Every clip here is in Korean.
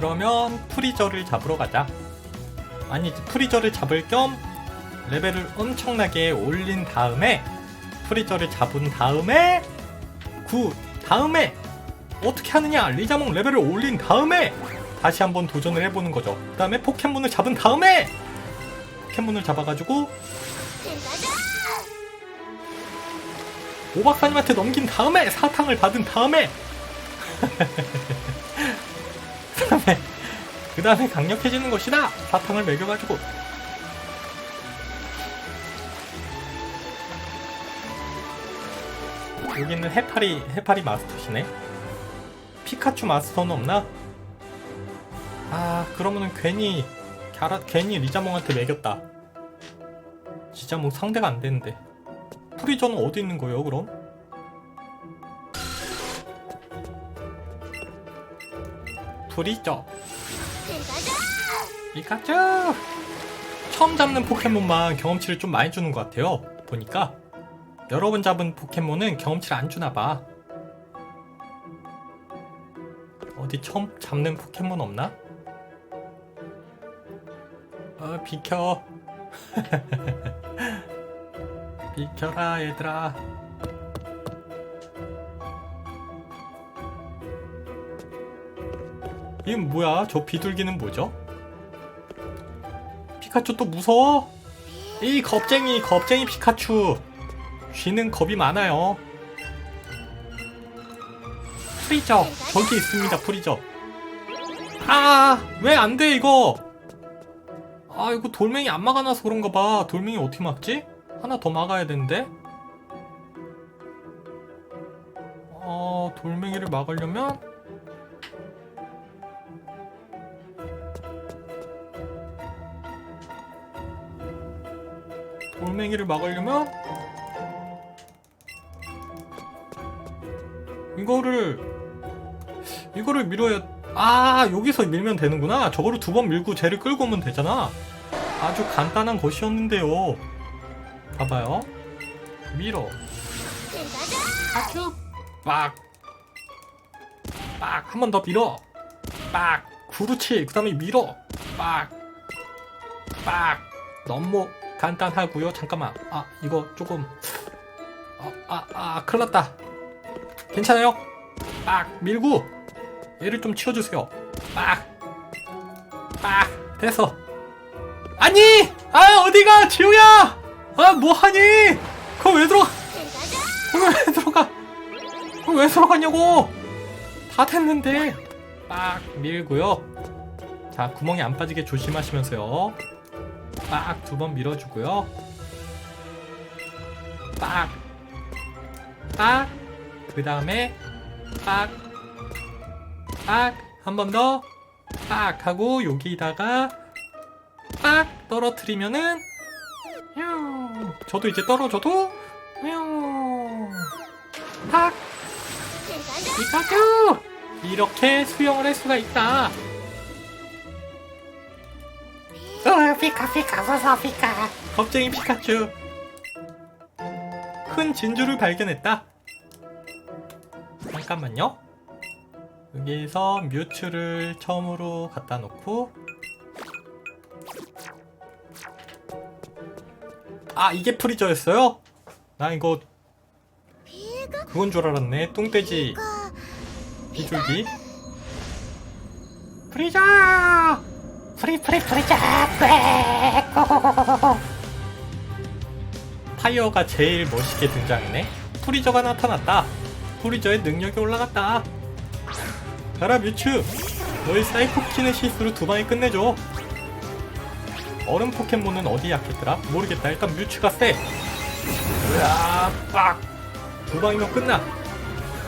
그러면 프리저를 잡으러 가자. 아니 프리저를 잡을 겸 레벨을 엄청나게 올린 다음에 프리저를 잡은 다음에 구 다음에 어떻게 하느냐 리자몽 레벨을 올린 다음에 다시 한번 도전을 해보는 거죠. 그 다음에 포켓몬을 잡은 다음에 포켓몬을 잡아가지고 오박사님한테 넘긴 다음에 사탕을 받은 다음에 그 다음에 그 다음에 강력해지는 것이다. 사탕을 먹여가지고. 여기는 해파리 해파리 마스터시네. 피카츄 마스터는 없나? 아 그러면은 괜히 갸라, 괜히 리자몽한테 매겼다. 진짜 뭐 상대가 안 되는데. 프리저는 어디 있는 거예요 그럼? 프리저 피카츄! 처음 잡는 포켓몬만 경험치를 좀 많이 주는 것 같아요 보니까. 여러 번 잡은 포켓몬은 경험치를 안 주나 봐. 어디 처음 잡는 포켓몬 없나? 어 비켜. 비켜라 얘들아 이건 뭐야? 저 비둘기는 뭐죠? 피카츄 또 무서워? 이 겁쟁이 겁쟁이 피카츄. 쥐는 겁이 많아요. 프리저 저기 있습니다 프리저. 아 왜 안 돼 이거? 아 이거 돌멩이 안 막아놔서 그런가 봐. 돌멩이 어떻게 막지? 하나 더 막아야 되는데. 어 돌멩이를 막으려면 돌멩이를 막으려면 이거를 이거를 밀어야 아 여기서 밀면 되는구나. 저거를 두 번 밀고 쟤를 끌고 오면 되잖아. 아주 간단한 것이었는데요. 봐봐요. 밀어. 아주 빡. 빡. 한 번 더 밀어. 빡. 그렇지 그 다음에 밀어. 빡빡. 너무 간단하고요. 잠깐만. 아 이거 조금. 아 아 아, 큰일 났다. 괜찮아요? 빡 밀고. 얘를 좀 치워 주세요. 빡 빡 됐어. 아니! 아 어디가 지우야? 아 뭐 하니? 그거 왜 들어가? 그거 왜 들어가? 그거 왜 들어가냐고? 다 됐는데. 빡 밀고요. 자 구멍이 안 빠지게 조심하시면서요 빡 두 번 밀어주고요. 빡 빡. 그 다음에 빡. 빡. 한 번 더. 빡 하고 여기다가 빡 떨어뜨리면은 뿅. 저도 이제 떨어져도 뿅. 팍. 피카츄 이렇게 수영을 할 수가 있다 어, 피카 피카 서서 피카. 겁쟁이 피카츄. 큰 진주를 발견했다. 잠깐만요. 여기서 뮤츠를 처음으로 갖다 놓고. 아 이게 프리저였어요? 나 이거 그건 줄 알았네. 뚱돼지 비둘기. 프리저 프리 프리 프리자 빽 파이어가 제일 멋있게 등장이네. 프리저가 나타났다. 프리저의 능력이 올라갔다. 가라 뮤츠. 너희 사이코키네시스로 두 방에 끝내줘. 얼음 포켓몬은 어디 약했더라? 모르겠다. 일단 뮤츠가 세. 으아, 빡. 두 방이면 끝나.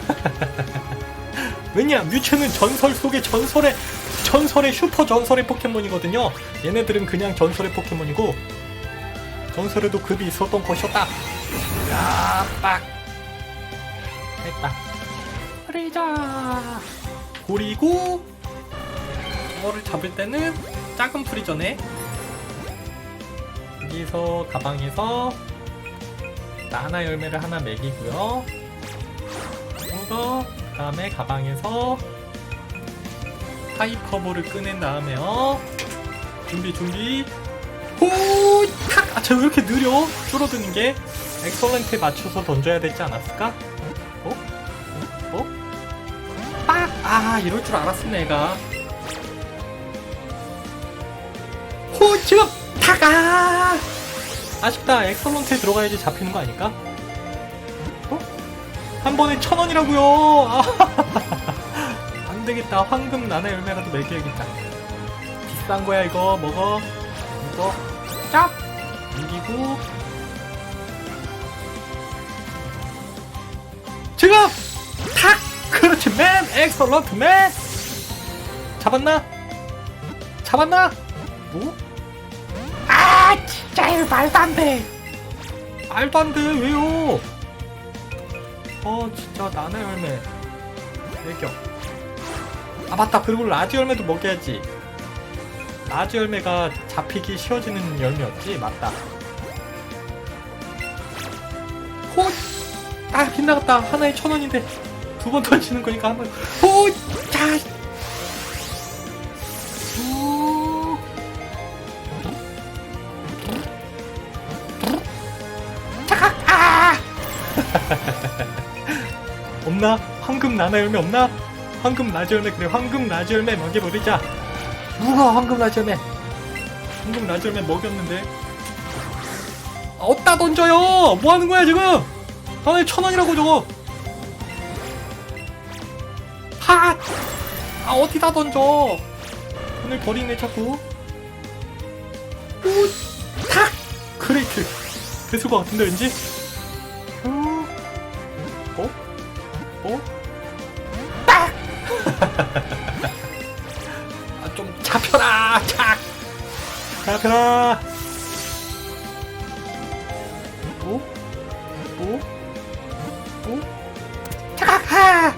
왜냐? 뮤츠는 전설 속의 전설의 전설의 슈퍼 전설의 포켓몬이거든요. 얘네들은 그냥 전설의 포켓몬이고 전설에도 급이 있었던 것이었다. 야, 빡. 됐다. 프리자. 그리고 저거를 잡을 때는 작은 프리저네. 여기서 가방에서 나나 열매를 하나 먹이고요. 이거 그다음에 가방에서 하이퍼볼을 꺼낸 다음에 어? 준비 준비. 호탁! 아저 왜 이렇게 느려? 줄어드는 게. 엑설런트에 맞춰서 던져야 되지 않았을까? 어? 어? 빡! 아 이럴 줄 알았어 내가. 호 지금! 탁아! 아쉽다. 엑설런트에 들어가야지 잡히는 거 아닐까? 어? 한 번에 천 원이라고요. 아, 안 되겠다 황금 나나 열매라도 먹여야겠다 비싼 거야 이거. 먹어. 이거 쫙 이기고. 지금 탁 그렇지. 맨 엑설런트 맨. 잡았나? 잡았나? 뭐? 아 진짜 이거 말도 안 돼. 말도 안 돼. 왜요? 어 진짜 나나 열매. 애교 아 맞다. 그리고 라지 열매도 먹여야지. 라지 열매가 잡히기 쉬워지는 열매였지? 맞다. 호 아 빗나갔다. 하나에 천 원인데 두 번 던지는 거니까 한번 호자. 우 잠깐! 아! 없나? 황금 나나 열매 없나? 황금 라지 열매 그래 황금 라지 열매 먹여버리자 누가 황금 라지 열매 황금 라지 열매 먹였는데 아, 어디다 던져요 뭐하는 거야 지금 하나에 천 원이라고 저거 하! 아 어디다 던져 오늘 버리네 자꾸 오! 탁! 그레이트 됐을 것 같은데 왠지 어? 어? 어? 아, 좀 잡혀라! 착! 잡혀라! 오? 오? 오? 아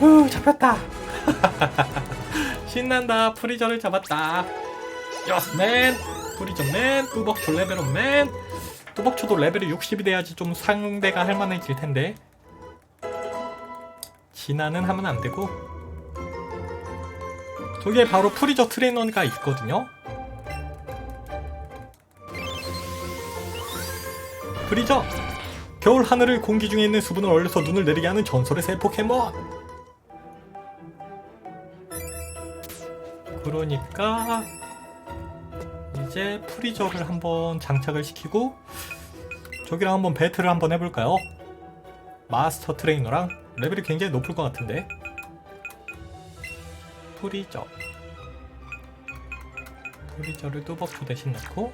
우, 잡혔다! 신난다. 프리저를 잡았다. 여스맨! 프리저맨! 뚜벅초 레벨업맨! 뚜벅초도 레벨이 60이 돼야지 좀 상대가 할만해질 텐데. 진화는 하면 안 되고. 저기에 바로 프리저 트레이너가 있거든요. 프리저! 겨울 하늘을 공기 중에 있는 수분을 얼려서 눈을 내리게 하는 전설의 새 포켓몬! 그러니까 이제 프리저를 한번 장착을 시키고 저기랑 한번 배틀을 한번 해볼까요? 마스터 트레이너랑 레벨이 굉장히 높을 것 같은데 프리저 프리저를 뚜벅초 대신 넣고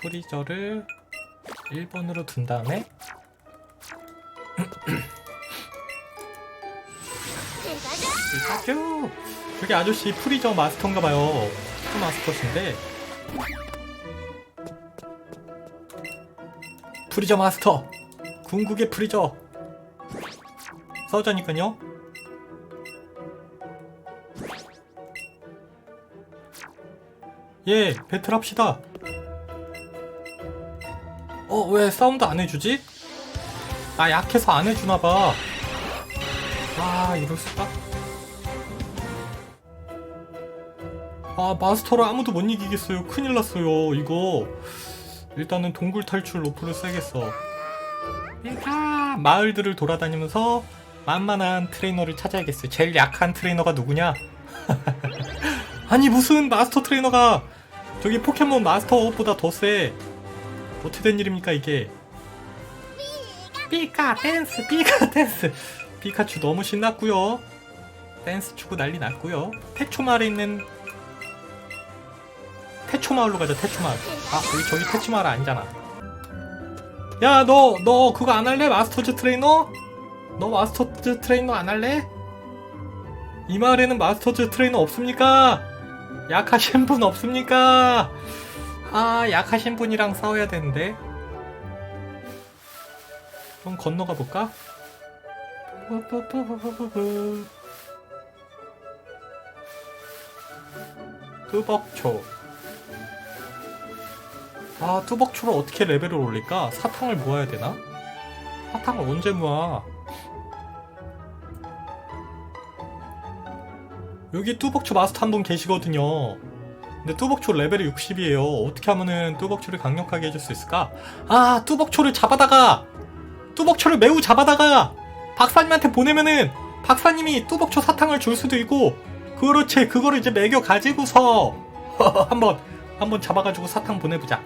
프리저를 1번으로 둔 다음에 피카츄! 저기 아저씨 프리저 마스터인가봐요. 프 마스터신데. 프리저 마스터! 궁극의 프리저! 써자니까요. 예, 배틀합시다. 어, 왜 사운드 안 해주지? 아, 약해서 안 해주나봐. 아, 이럴 수가? 아, 마스터를 아무도 못 이기겠어요. 큰일 났어요, 이거. 일단은 동굴 탈출 로프를 써야겠어. 아, 마을들을 돌아다니면서 만만한 트레이너를 찾아야겠어요. 제일 약한 트레이너가 누구냐? 아니, 무슨 마스터 트레이너가 저기 포켓몬 마스터보다 더 세. 어떻게 된 일입니까, 이게? 피카 댄스, 피카 댄스. 피카츄 너무 신났고요. 댄스 추고 난리 났고요. 태초마을에 있는 태초마을로 가자. 태초마을. 아 여기 저기 태초마을 아니잖아. 야 너너 그거 안 할래? 마스터즈 트레이너? 너 마스터즈 트레이너 안 할래? 이 마을에는 마스터즈 트레이너 없습니까? 약하신 분 없습니까? 아 약하신 분이랑 싸워야 되는데. 그럼 건너가 볼까? 뚜벅초 아 뚜벅초를 어떻게 레벨을 올릴까? 사탕을 모아야 되나? 사탕을 언제 모아? 여기 뚜벅초 마스터 한 분 계시거든요. 근데 뚜벅초 레벨이 60이에요. 어떻게 하면은 뚜벅초를 강력하게 해줄 수 있을까? 아, 뚜벅초를 잡아다가 뚜벅초를 매우 잡아다가 박사님한테 보내면은 박사님이 뚜벅초 사탕을 줄 수도 있고 그렇지 그거를 이제 매겨 가지고서 한번 한번 잡아가지고 사탕 보내보자.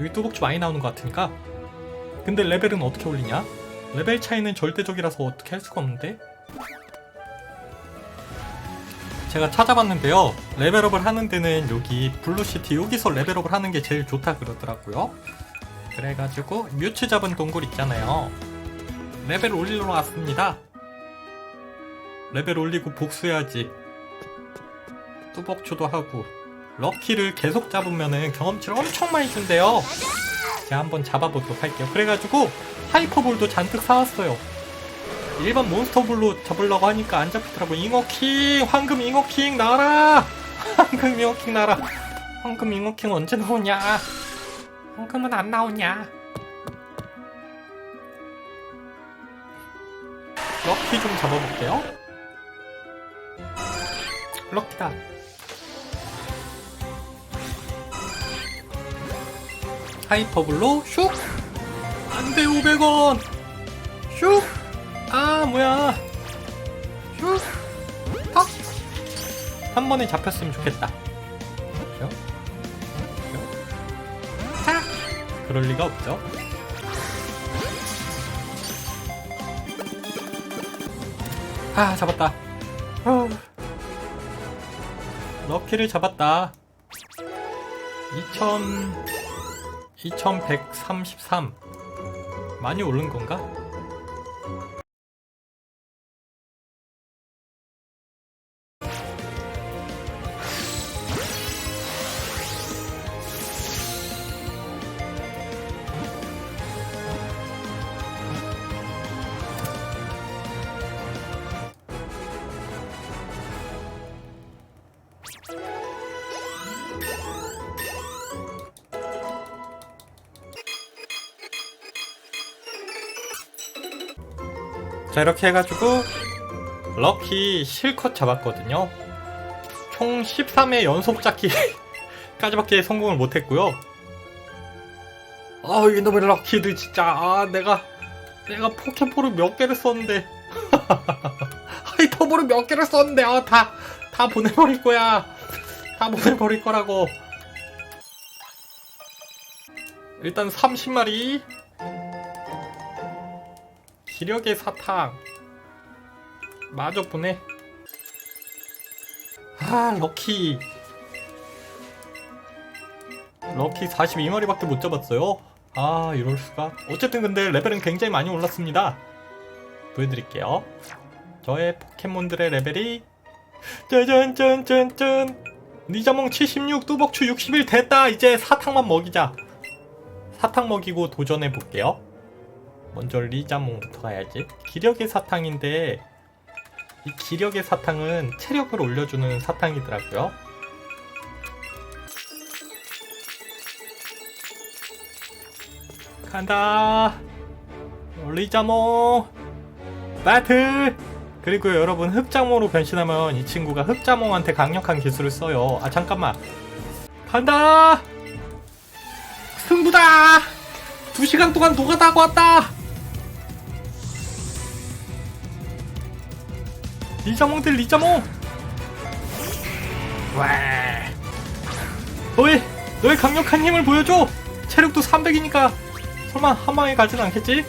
여기 뚜벅초 많이 나오는 것 같으니까. 근데 레벨은 어떻게 올리냐? 레벨 차이는 절대적이라서 어떻게 할 수가 없는데. 제가 찾아봤는데요. 레벨업을 하는 데는 여기 블루시티 여기서 레벨업을 하는 게 제일 좋다 그러더라고요. 그래가지고 뮤츠 잡은 동굴 있잖아요. 레벨 올리러 왔습니다. 레벨 올리고 복수해야지. 뚜벅초도 하고 럭키를 계속 잡으면은 경험치를 엄청 많이 준대요. 제가 한번 잡아보도록 할게요. 그래가지고 하이퍼볼도 잔뜩 사왔어요. 일반 몬스터볼로 잡으려고 하니까 안 잡히더라고. 잉어킹! 황금 잉어킹 나와라! 황금 잉어킹 나와라! 황금 잉어킹 언제 나오냐? 황금은 안 나오냐? 럭키 좀 잡아볼게요. 럭키다. 하이퍼블로 슉! 안돼 500원! 슉! 아 뭐야 슉! 탁! 한 번에 잡혔으면 좋겠다 슉! 슉! 탁! 그럴 리가 없죠 아 잡았다 후. 럭키를 잡았다 2000 2133 많이 오른 건가? 자 이렇게 해가지고 럭키 실컷 잡았거든요. 총 13회 연속 잡기까지밖에 성공을 못했고요. 아 이놈의 럭키들 진짜. 아 내가 내가 포켓볼을 몇 개를 썼는데. 하이퍼볼을 몇 개를 썼는데. 아다다 다 보내버릴 거야. 다 보내버릴 거라고. 일단 30마리 기력의 사탕. 마저 보내. 아 럭키. 럭키 42마리밖에 못 잡았어요? 아 이럴수가. 어쨌든 근데 레벨은 굉장히 많이 올랐습니다. 보여드릴게요. 저의 포켓몬들의 레벨이 짜잔짠짠짠. 니자몽 76 뚜벅추 61 됐다. 이제 사탕만 먹이자. 사탕 먹이고 도전해 볼게요 먼저 리자몽부터 가야지. 기력의 사탕인데 이 기력의 사탕은 체력을 올려주는 사탕이더라고요. 간다. 리자몽 배틀. 그리고 여러분 흑자몽으로 변신하면 이 친구가 흑자몽한테 강력한 기술을 써요. 아 잠깐만. 간다. 승부다. 두 시간 동안 노가다고 왔다. 리자몽들 리자몽. 와. 너의 너의 강력한 힘을 보여줘. 체력도 300이니까 설마 한 방에 가진 않겠지?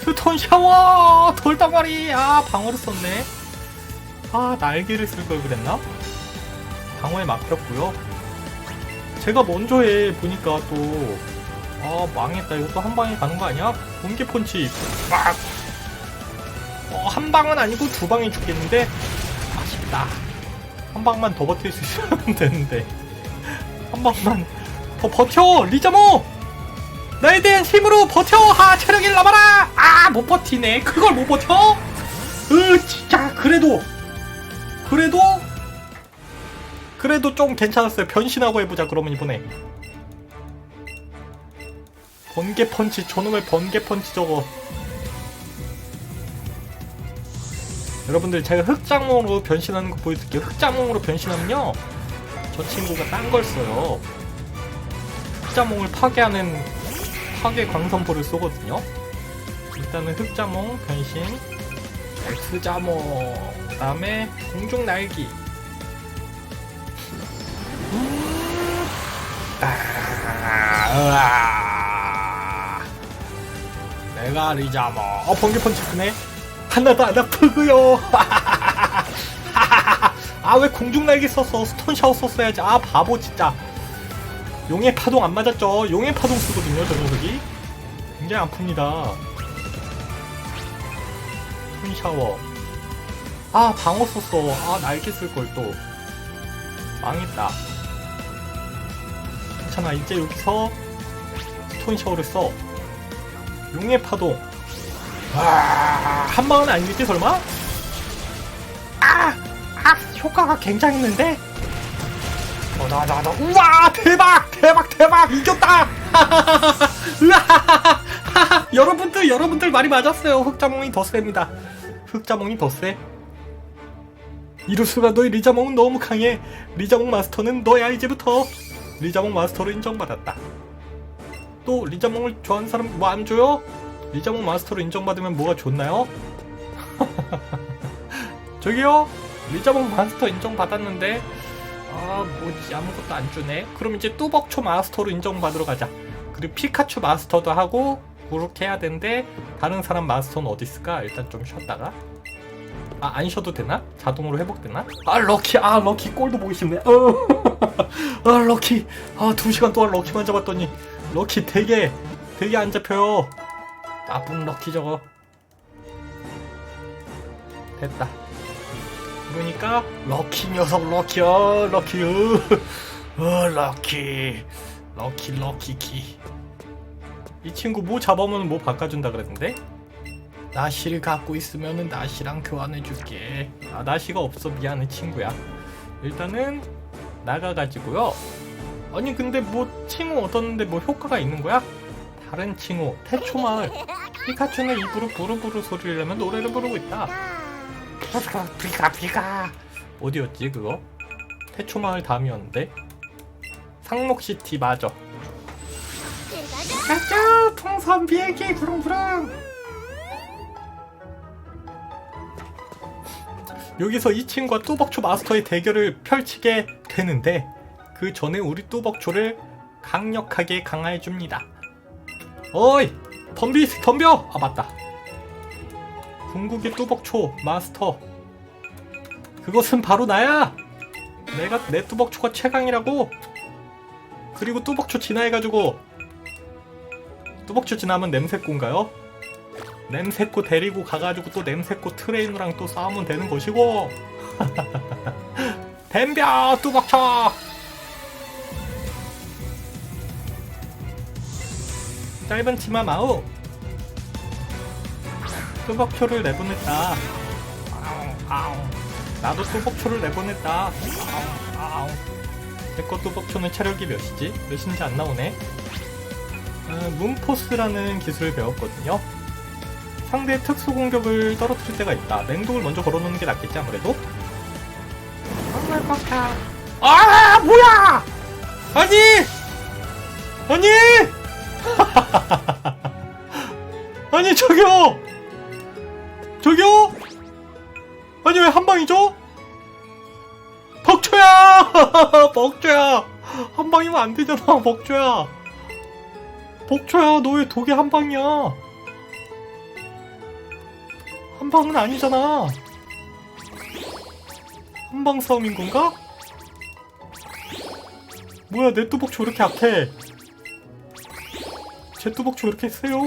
스톤 샤워 돌덩어리 아 방어를 썼네. 아 날개를 쓸 걸 그랬나? 방어에 막혔고요. 제가 먼저 해 보니까 또 아 망했다 이것도 한 방에 가는 거 아니야? 번개 펀치 빡! 어, 한 방은 아니고 두 방에 죽겠는데 아쉽다. 한 방만 더 버틸 수 있으면 되는데. 한 방만 더 버텨 리자모! 나에 대한 힘으로 버텨 하 체력을 남아라! 아 못 버티네. 그걸 못 버텨? 으 진짜 그래도 그래도 그래도 좀 괜찮았어요. 변신하고 해보자 그러면 이번에. 번개 펀치 저놈의 번개 펀치 저거 여러분들 제가 흑장몽으로 변신하는 거 보여드릴게요. 흑장몽으로 변신하면요. 저 친구가 딴 걸 써요. 흑자몽을 파괴하는 파괴 광선포를 쏘거든요. 일단은 흑자몽 변신, 엑스자몽, 그 다음에 공중 날기. 음. 아. 내가 리자몽. 어 번개 펀치 크네. 하나도 안 아프고요. 아 왜 공중 날개 썼어? 스톤 샤워 썼어야지. 아 바보 진짜. 용의 파동 안 맞았죠? 용의 파동 쓰거든요, 저 녀석이. 굉장히 아픕니다. 스톤 샤워. 아 방어 썼어. 아 날개 쓸 걸 또. 망했다. 괜찮아. 이제 여기서 스톤 샤워를 써. 용의 파동. 아, 한 방은 아니겠지 설마? 아, 아, 효과가 굉장했는데. 어, 나, 나, 나, 우와, 대박, 대박, 대박, 이겼다. 여러분들, 여러분들 말이 맞았어요. 흑자몽이 더 셉니다. 흑자몽이 더 세. 이럴 수가 너희 리자몽은 너무 강해. 리자몽 마스터는 너야 이제부터. 리자몽 마스터로 인정받았다. 또 리자몽을 좋아하는 사람 뭐 안 줘요? 리자몽 마스터로 인정받으면 뭐가 좋나요? 저기요? 리자몽 마스터 인정받았는데 아 뭐지 아무것도 안 주네 그럼 이제 뚜벅초 마스터로 인정받으러 가자 그리고 피카츄 마스터도 하고 그렇게 해야 되는데 다른 사람 마스터는 어디 있을까? 일단 좀 쉬었다가 아 안 쉬어도 되나? 자동으로 회복되나? 아 럭키 아 럭키 꼴도 보기 싫네 어. 아 럭키 아 두 시간 동안 럭키만 잡았더니 럭키 되게 되게 안 잡혀요 나쁜 럭키 저거. 됐다. 그러니까 럭키 녀석 럭키 어 럭키 어, 어 럭키. 럭키 럭키 키이 친구 뭐 잡으면 뭐 바꿔준다 그랬는데? 나시를 갖고 있으면은 나시랑 교환해줄게. 아 나시가 없어. 미안해 친구야. 일단은 나가가지고요. 아니 근데 뭐 칭호 얻었는데 뭐 효과가 있는 거야? 다른 칭호 태초마을. 피카츄는 입으로 부르부르 소리를 내면 노래를 부르고 있다. 피카 피카 어디였지 그거? 태초마을 다음이었는데. 상록시티 맞아 가자! 풍선 비행기 부릉부릉! 여기서 이 친구와 뚜벅초 마스터의 대결을 펼치게 되는데 그 전에 우리 뚜벅초를 강력하게 강화해줍니다 어이 덤비 덤벼! 아 맞다. 궁극의 뚜벅초 마스터. 그것은 바로 나야! 내가 내 뚜벅초가 최강이라고! 그리고 뚜벅초 진화해가지고 뚜벅초 진화하면 냄새꽃인가요? 냄새꽃 데리고 가가지고 또 냄새꽃 트레이너랑 또 싸우면 되는 것이고. 덤벼 뚜벅초 짧은 치마 마우 뚜벅초를 내보냈다. 나도 뚜벅초를 내보냈다. 내거 뚜벅초는 체력이 몇이지? 몇인지 안 나오네. 어, 문포스라는 기술을 배웠거든요. 상대의 특수 공격을 떨어뜨릴 때가 있다. 맹독을 먼저 걸어놓는 게 낫겠지 아무래도? 아 뭐야! 아니! 아니 아니 저기요! 저기요! 아니 왜 한 방이죠? 벅초야! 벅초야! 한 방이면 안 되잖아 벅초야! 벅초야 너 왜 독이 한 방이야? 한 방은 아니잖아! 한 방 싸움인 건가? 뭐야 왜 이렇게 약해 제 뚜벅초 왜 이렇게 세요.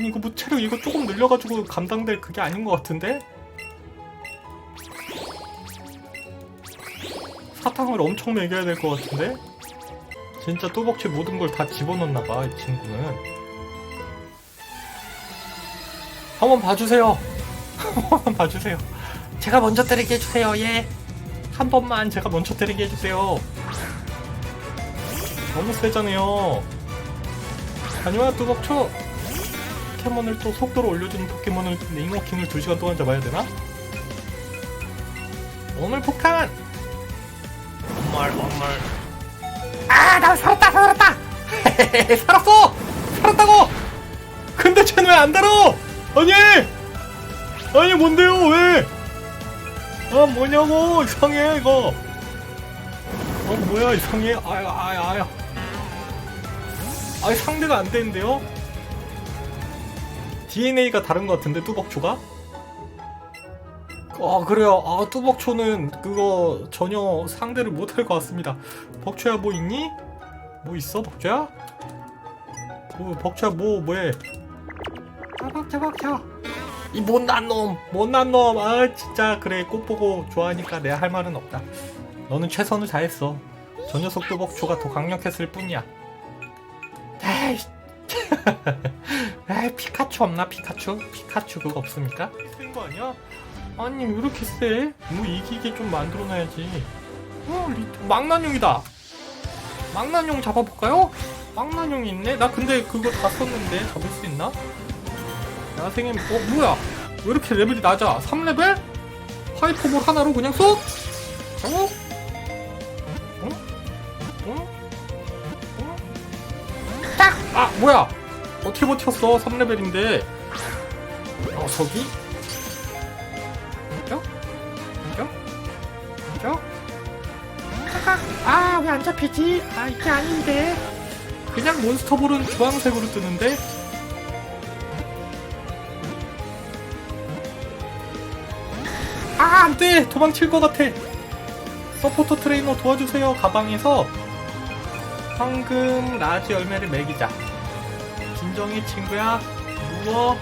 이거 뭐 체력 이거 조금 늘려가지고 감당될 그게 아닌 것 같은데? 사탕을 엄청 먹여야 될 것 같은데? 진짜 뚜벅치 모든 걸 다 집어넣나봐 이 친구는. 한번 봐주세요. 한번 봐주세요. 제가 먼저 때리게 해주세요 예. 한 번만 제가 먼저 때리게 해주세요 너무 세잖아요 다녀와 뚜벅초 포켓몬을 또 속도를 올려주는 포켓몬을 링워킹을 2시간 동안 잡아야 되나? 오늘 폭탄! 정말 정말 아, 나 살았다, 살았다. 살았어! 살았다고! 근데 쟤는 왜안 달아! 아니! 아니 뭔데요 왜? 아 뭐냐고 이상해 이거 어 뭐야 이상해 아야 아야 아야 아니 상대가 안 되는데요? DNA가 다른 것 같은데 뚜벅초가? 아 그래요 아 뚜벅초는 그거 전혀 상대를 못할 것 같습니다 벅초야 뭐 있니? 뭐 있어 벅초야? 뭐 벅초야 뭐 뭐해 저벅저 벅저. 이 못난 놈 못난 놈아 진짜 그래 꽃 보고 좋아하니까 내가 할 말은 없다 너는 최선을 다했어 저 녀석 뚜벅초가 더 강력했을 뿐이야 에이 에이 피카츄 없나 피카츄? 피카츄 그거 없습니까? 센거 아니야? 아니 왜 이렇게 세? 뭐 이기게 좀 만들어놔야지 어 리, 망나뇽이다 망나뇽 잡아볼까요? 망나뇽이 있네? 나 근데 그거 다 썼는데 잡을 수 있나? 야생의 어 뭐야 왜 이렇게 레벨이 낮아 3레벨? 하이퍼볼 하나로 그냥 쏙? 어? 어? 뭐야 어떻게 버텼어 3레벨인데 녀석이? 이겨? 이겨? 이겨? 아, 왜 안 잡히지? 아, 이게 아닌데. 그냥 몬스터볼은 주황색으로 뜨는데 아 안 돼 도망칠 것 같아 서포터 트레이너 도와주세요 가방에서 황금 라지 열매를 먹이자 진정해 친구야. 누워.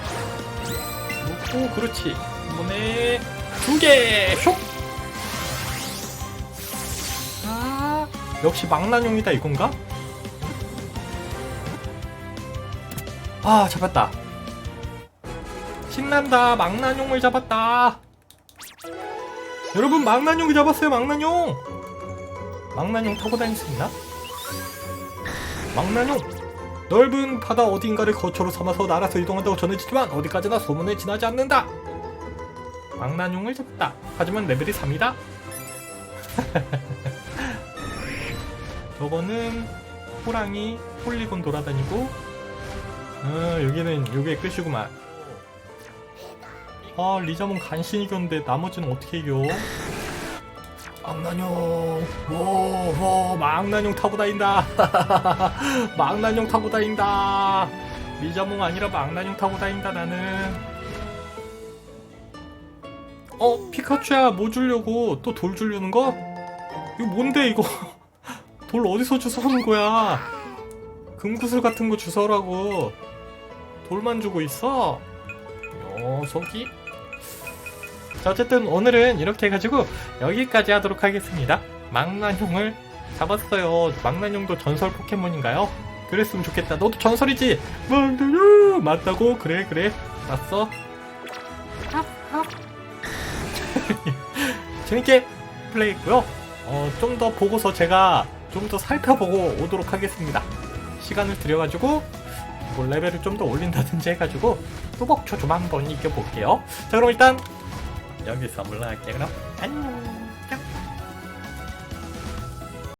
놓고 그렇지. 이번에 두개. 쇽! 아 역시 망나뇽이다 이건가? 아 잡았다. 신난다. 망나뇽을 잡았다. 여러분 망나뇽을 잡았어요 망나뇽. 망나뇽 타고 다닐 수 있나? 망나뇽 넓은 바다 어딘가를 거처로 삼아서 날아서 이동한다고 전해지지만 어디까지나 소문에 지나지 않는다 망나뇽을 잡았다 하지만 레벨이 3이다 저거는 호랑이 폴리곤 돌아다니고 아, 여기는 요게 끝이구만. 아, 리자몬 간신히 이겼는데 나머지는 어떻게 이겨? 망나뇽, 오, 오, 망나뇽 타고 다닌다. 망나뇽 타고 다닌다. 리자몽 아니라 망나뇽 타고 다닌다 나는. 어, 피카츄야, 뭐 주려고? 또 돌 주려는 거? 이거 뭔데 이거? 돌 어디서 주워오는 거야? 금구슬 같은 거 주워라고. 돌만 주고 있어? 녀석이? 자, 어쨌든 오늘은 이렇게 해가지고 여기까지 하도록 하겠습니다. 망나뇽을 잡았어요. 망나뇽도 전설 포켓몬인가요? 그랬으면 좋겠다. 너도 전설이지? 망나뇽! 맞다고? 그래, 그래. 맞어? 재밌게 플레이했고요. 어, 좀 더 보고서 제가 좀 더 살펴보고 오도록 하겠습니다. 시간을 들여가지고 뭐 레벨을 좀 더 올린다든지 해가지고 뚜벅초 좀 한번 이겨볼게요. 자 그럼 일단 여기서 물러날게요. 그럼 안녕.